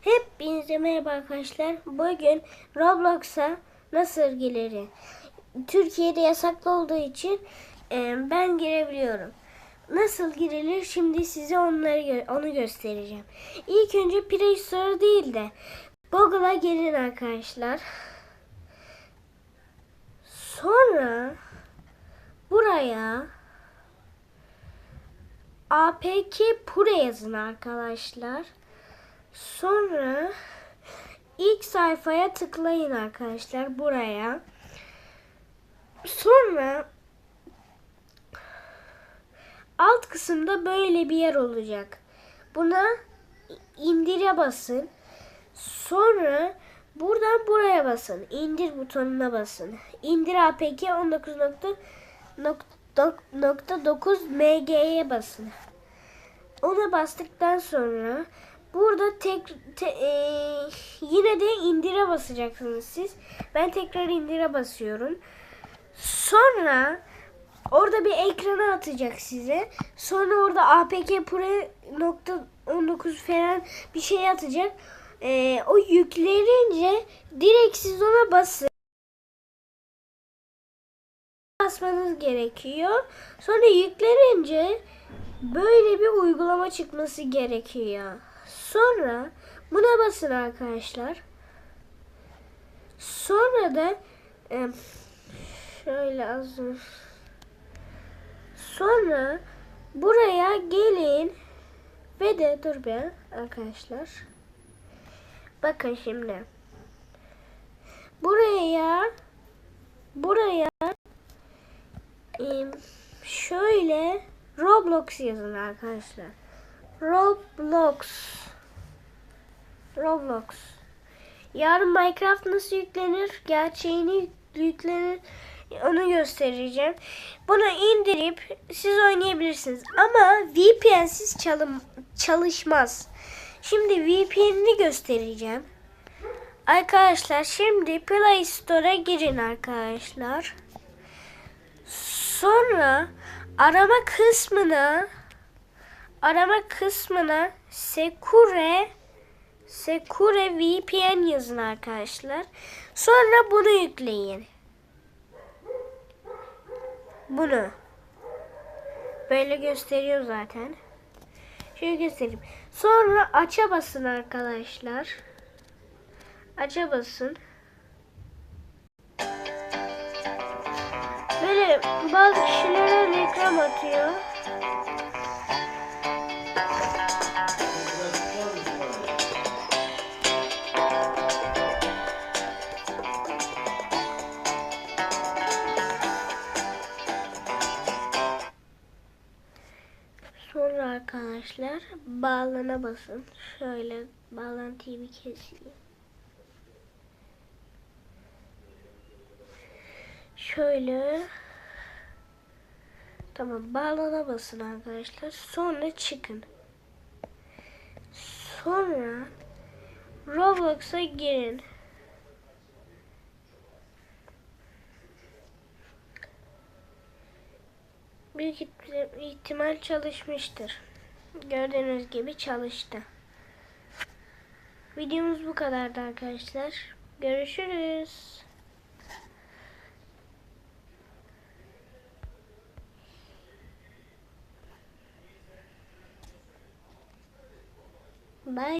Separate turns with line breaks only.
Hepinize merhaba arkadaşlar. Bugün Roblox'a nasıl girilir? Türkiye'de yasaklı olduğu için e, ben girebiliyorum. Nasıl girilir? Şimdi size onları onu göstereceğim. İlk önce Play Store değil de Google'a gelin arkadaşlar. Sonra buraya APK Pro yazın arkadaşlar. Sonra ilk sayfaya tıklayın arkadaşlar buraya. Sonra alt kısımda böyle bir yer olacak. Buna indire basın. Sonra buradan buraya basın. İndir butonuna basın. İndir APK 19.9 MG'ye basın. Ona bastıktan sonra burada tek te- e, yine de indire basacaksınız siz. Ben tekrar indire basıyorum. Sonra orada bir ekrana atacak size. Sonra orada APK Pro nokta 19 falan bir şey atacak. E, o yüklenince direkt siz ona basın. basmanız gerekiyor. Sonra yüklenince böyle bir uygulama çıkması gerekiyor. Sonra buna basın arkadaşlar. Sonra da em, şöyle az sonra buraya gelin ve de dur be arkadaşlar. Bakın şimdi. Buraya buraya em, şöyle Roblox yazın arkadaşlar. Roblox. Roblox. Yarın Minecraft nasıl yüklenir? Gerçeğini yüklenir. Onu göstereceğim. Bunu indirip siz oynayabilirsiniz. Ama VPN'siz çalım, çalışmaz. Şimdi VPN'ini göstereceğim. Arkadaşlar şimdi Play Store'a girin arkadaşlar. Sonra arama kısmına arama kısmına Secure Secure VPN yazın arkadaşlar. Sonra bunu yükleyin. Bunu. Böyle gösteriyor zaten. Şöyle göstereyim. Sonra aça basın arkadaşlar. Aça basın. Böyle bazı kişilere reklam atıyor. Arkadaşlar bağlana basın. Şöyle bağlantıyı bir keseyim. Şöyle Tamam bağlana basın arkadaşlar. Sonra çıkın. Sonra Roblox'a girin. Büyük ihtimal çalışmıştır. Gördüğünüz gibi çalıştı. Videomuz bu kadardı arkadaşlar. Görüşürüz. Bye.